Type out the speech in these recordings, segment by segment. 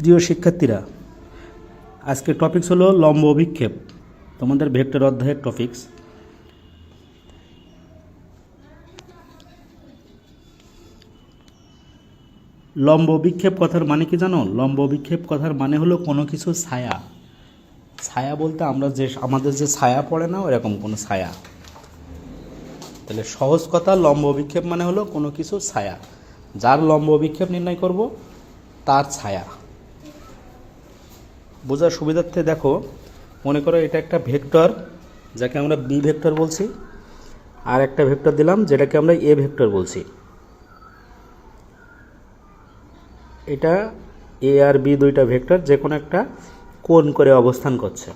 প্রিয় শিক্ষার্থীরা আজকে টপিক্স হলো লম্ব অভিক্ষেপ। তোমাদের ভেক্টর অধ্যায়ের টপিক্স লম্ব অভিক্ষেপ কথার মানে কি জানো? লম্ব অভিক্ষেপ কথার মানে হলো কোনো কিছু ছায়া। ছায়া বলতে আমরা যে, আমাদের যে ছায়া পড়ে না এরকম কোনো ছায়া। তাহলে সহজ কথা, লম্ব অভিক্ষেপ মানে হলো কোনো কিছু ছায়া। যার লম্ব অভিক্ষেপ নির্ণয় করব, তার ছায়া। বোঝার সুবিধার্থে দেখো, মনে করো এটা একটা ভেক্টর, যাকে আমরা বি ভেক্টর বলছি, আর একটা ভেক্টর দিলাম যেটাকে আমরা এ ভেক্টর বলছি। এটা এ আর বি দুইটা ভেক্টর যে কোনো একটা কোণ করে অবস্থান করছে।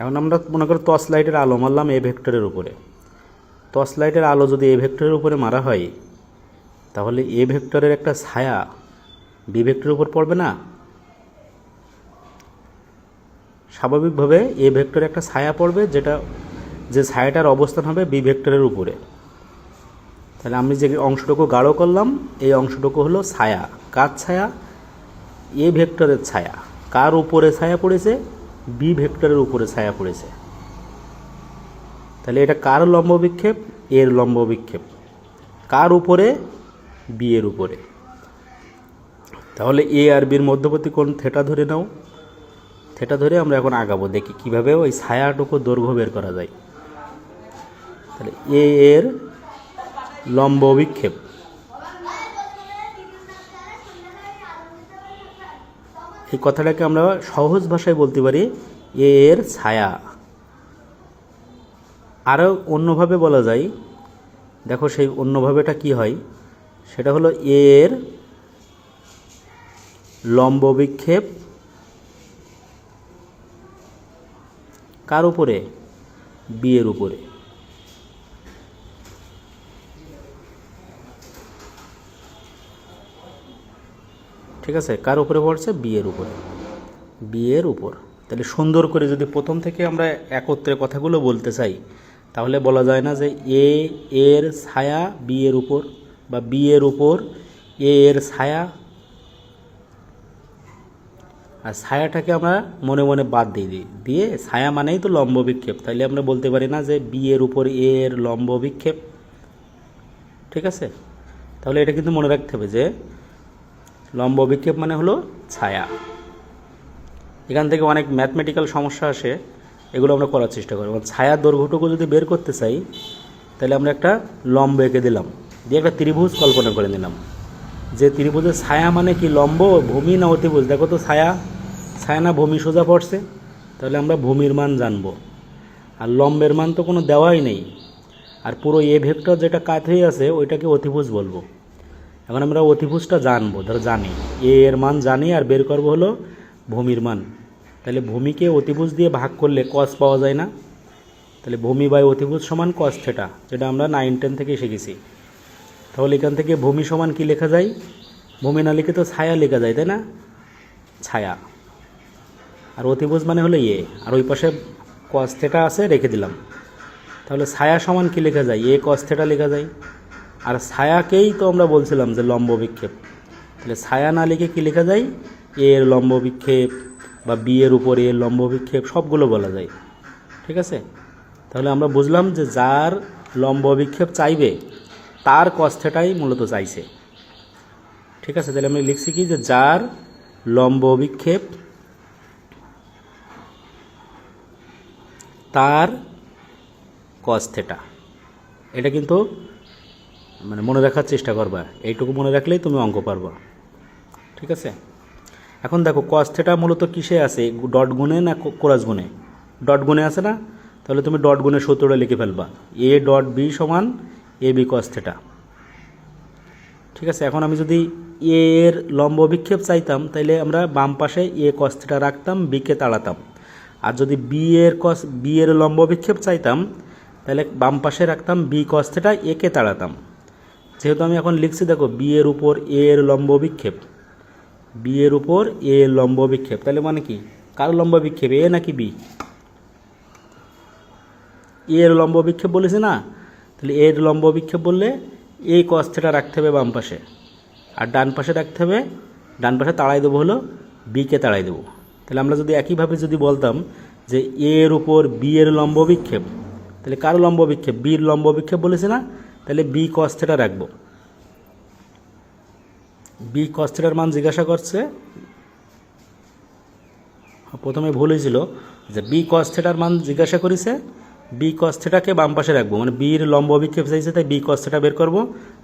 এখন আমরা মনে করো টর্চ লাইটের আলো মারলাম এ ভেক্টরের উপরে। টর্চ লাইটের আলো যদি এ ভেক্টরের উপরে মারা হয়, তাহলে এ ভেক্টরের একটা ছায়া বি ভেক্টরের উপর পড়বে না? স্বাভাবিকভাবে এ ভেক্টরে একটা ছায়া পড়বে যেটা যে ছায়াটার অবস্থান হবে বি ভেক্টরের উপরে। তাহলে আমি যে অংশটুকু গাঢ় করলাম, এই অংশটুকু হলো ছায়া। কার ছায়া? এ ভেক্টরের ছায়া। কার উপরে ছায়া পড়েছে? বি ভেক্টরের উপরে ছায়া পড়েছে। তাহলে এটা কার লম্ব বিক্ষেপ? এর লম্ব বিক্ষেপ। কার উপরে? বি এর উপরে। তাহলে এ আর বির মধ্যবর্তী কোণ থেটা ধরে নাও। থেটা ধরে আমরা এখন আগাবো, দেখি কীভাবে ওই ছায়াটুকু দৈর্ঘ্য বের করা যায়। তাহলে এ এর লম্ব বিক্ষেপ এই কথাটাকে আমরা সহজ ভাষায় বলতে পারি এ এর ছায়া। আরও অন্যভাবে বলা যায়, দেখো সেই অন্যভাবেটা কি হয়, সেটা হলো এ এর লম্ব বিক্ষেপ কার উপরে? বিয়ের উপরে। ঠিক আছে, কার উপরে পড়ছে? বিয়ের উপরে। বিয়ের উপর। তাহলে সুন্দর করে যদি প্রথম থেকে আমরা একত্রে কথাগুলো বলতে চাই, তাহলে বলা যায় না যে এ, এর ছায়া বিয়ের উপর বা বিয়ের উপর, এ, এর ছায়া আর ছায়াটাকে আমরা মনে মনে বাদ দিয়ে দিই। দিয়ে ছায়া মানেই তো লম্ব বিক্ষেপ। তাইলে আমরা বলতে পারি না যে বি এর উপর এ এর লম্ব বিক্ষেপ। ঠিক আছে? তাহলে এটা কিন্তু মনে রাখতে হবে যে লম্ব বিক্ষেপ মানে হলো ছায়া। এখান থেকে অনেক ম্যাথমেটিক্যাল সমস্যা আসে, এগুলো আমরা করার চেষ্টা করি এবং ছায়ার দৈর্ঘ্যটুকু যদি বের করতে চাই তাহলে আমরা একটা লম্ব এঁকে দিলাম। দিয়ে একটা ত্রিভুজ কল্পনা করে নিলাম। যে ত্রিভুজের ছায়া মানে কি লম্ব, ভূমি না অতিভুজ? দেখো তো ছায়া। ছায়া না ভূমি সোজা পড়ছে, তাহলে আমরা ভূমির মান জানব। আর লম্বের মান তো কোনো দেওয়াই নেই। আর পুরো এ ভেক্টর যেটা কাত আছে, ওইটাকে অতিভুজ বলব। এখন আমরা অতিভুজটা জানব, ধরো জানি। এ এর মান জানি আর বের করব হলো ভূমির মান। তাহলে ভূমিকে অতিভুজ দিয়ে ভাগ করলে কস পাওয়া যায় না। তাহলে ভূমি বাই অতিভুজ সমান কস থেটা যেটা আমরা নাইন টেন থেকে শিখেছি। তাহলে এখান থেকে ভূমি সমান কি লেখা যায়? ভূমি না লিখে তো ছায়া লেখা যায়, তাই না? ছায়া। আর অতিভুজ মানে হলো এ আর ওই পাশে কস থেটা আছে, রেখে দিলাম। তাহলে ছায়া সমান কি লেখা যায়? এ কস থেটা লেখা যায়। আর ছায়াকেই তো আমরা বলছিলাম যে লম্ব বিক্ষেপ। তাহলে ছায়া না লিখে কী লেখা যায়? এ এর লম্ব বিক্ষেপ বা বি এর উপর এর লম্ব বিক্ষেপ, সবগুলো বলা যায়। ঠিক আছে? তাহলে আমরা বুঝলাম যে যার লম্ব বিক্ষেপ চাইবে, তার কস্থেটাই মূলত চাইছে। ঠিক আছে? তাহলে আমি লিখছি কি? যে যার লম্ব বিক্ষেপ তার কস্থেটা এটা কিন্তু মানে মনে রাখার চেষ্টা করবা। এইটুকু মনে রাখলেই তুমি অঙ্ক পারবা। ঠিক আছে? এখন দেখো কস থেটা মূলত কিসে আছে? ডট গুণে না কোরাস গুণে? ডট গুণে আছে না? তাহলে তুমি ডট গুণে সূত্রটা লিখে ফেলবা। এ ডট বি সমান এ বি কস ঠিক আছে? এখন আমি যদি এ এর লম্ব বিক্ষেপ চাইতাম তাহলে আমরা বাম পাশে এ কস রাখতাম বিকে তাড়াতাম। আর যদি বি এর কস বি এর লম্ব বিক্ষেপ চাইতাম, তাহলে বাম পাশে রাখতাম বি কস থেটা একে তাড়াতাম। যেহেতু আমি এখন লিখছি, দেখো বি এর উপর এ এর লম্ব বিক্ষেপ। বি এর উপর এ এর লম্ব বিক্ষেপ, তাহলে মানে কি? কার লম্ব বিক্ষেপ এ নাকি বি এ এর লম্ব বিক্ষেপ বলেছে না? তাহলে এর লম্ব বিক্ষেপ বললে এই কস্থেটা রাখতে হবে বাম পাশে। আর ডান পাশে রাখতে হবে, ডান পাশে তাড়াই দেবো হলো বিকে তাড়াই দেবো। তাহলে আমরা যদি একইভাবে যদি বলতাম যে এ এর উপর বি এর লম্ব বিক্ষেপ, তাহলে কার লম্ব বিক্ষেপ? বির লম্ব বিক্ষেপ বলেছে না? তাহলে বি কস্থেটা রাখব। বি কস্থেটার মান জিজ্ঞাসা করছে। প্রথমে ভুল হয়েছিল যে বি কস্থেটার মান জিজ্ঞাসা করেছে। বি কস্থেটাকে বাম পাশে রাখব। মানে বির লম্ব বিক্ষেপ চাইছে, তাই বি কস্থেটা বের করব।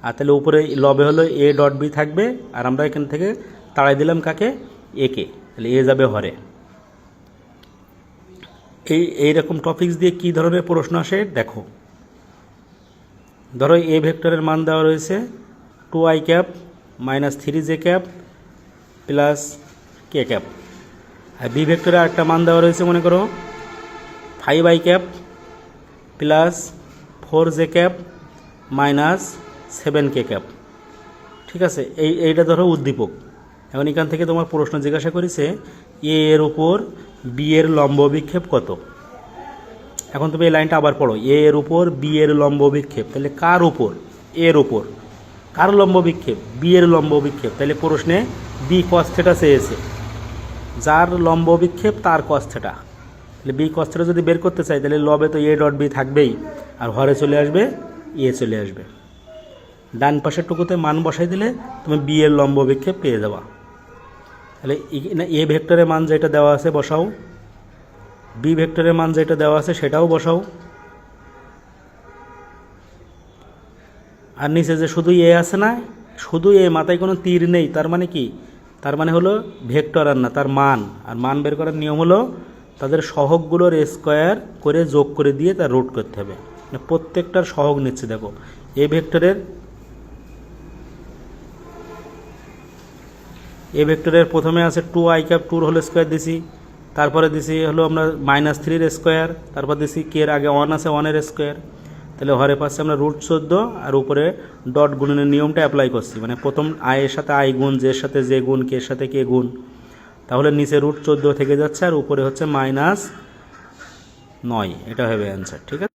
আর তাহলে উপরে লবে হলো এ ডট বি থাকবে। আর আমরা এখান থেকে তাড়াই দিলাম কাকে? একে তাহলে এ যাবে হরে। এই এইরকম টপিকস দিয়ে কি ধরনের প্রশ্ন আসে, দেখো। ধরো এ ভেক্টরের মান দেওয়া রয়েছে two i cap minus three j cap plus k cap. R B ভেক্টরে আরেকটা মান দেওয়া রয়েছে, মনে করো five i cap plus four j cap minus seven k cap. ঠিক আছে? এই, এইটা ধরো উদ্দীপক। এখন এখান থেকে তোমার প্রশ্ন জিজ্ঞাসা করেছে, এ এর উপর বি এর লম্ব বিক্ষেপ কত? এখন তুমি এই লাইনটা আবার পড়ো, এ এর উপর, বি এর লম্ব বিক্ষেপ, তাহলে কার উপর? এর উপর। কার লম্ব বিক্ষেপ? বি এর লম্ব বিক্ষেপ। তাহলে প্রশ্নে বি কস্থেটা চেয়েছে যার লম্ব বিক্ষেপ, তার কস্থেটা তাহলে বি কস্থেটা যদি বের করতে চাই, তাহলে লবে তো এ ডট বি থাকবেই, আর হরে চলে আসবে, এ চলে আসবে। ডান পাশের টুকুতে মান বসাই দিলে, তুমি বি এর লম্ব বিক্ষেপ পেয়ে যাবা। তাহলে এ- ভেক্টরের মান যেটা দেওয়া আছে বসাও। বি ভেক্টরের মান যেটা দেওয়া আছে সেটাও বসাও। আর নিচে যে শুধু এ আছে না, শুধু এ মাথায় কোনো তীর নেই, তার মানে কি? তার মানে হলো ভেক্টর আর না, তার মান। আর মান বের করার নিয়ম হলো তাদের সহগগুলোর স্কোয়ার করে যোগ করে দিয়ে তার রুট করতে হবে। মানে প্রত্যেকটার সহগ নিচ্ছে, দেখো। এ ভেক্টরের এ ভেক্টরের প্রথমে আছে টু আই ক্যাপ টুর হোল স্কোয়ার দিছি, তারপরে দিছি হলো আমরা মাইনাস থ্রির স্কোয়ার তারপর দিছি কে এর আগে ওয়ান আছে ওয়ানের স্কোয়ার তাহলে হরে পাশে আমরা রুট চোদ্দ আর উপরে ডট গুণনের নিয়মটা অ্যাপ্লাই করছি মানে প্রথম আয়ের সাথে আই গুণ জের সাথে যে গুণ কে সাথে কে গুণ। তাহলে নিচে রুট চোদ্দ থেকে যাচ্ছে আর উপরে হচ্ছে মাইনাস নয়, এটা হবে অ্যান্সার ঠিক আছে?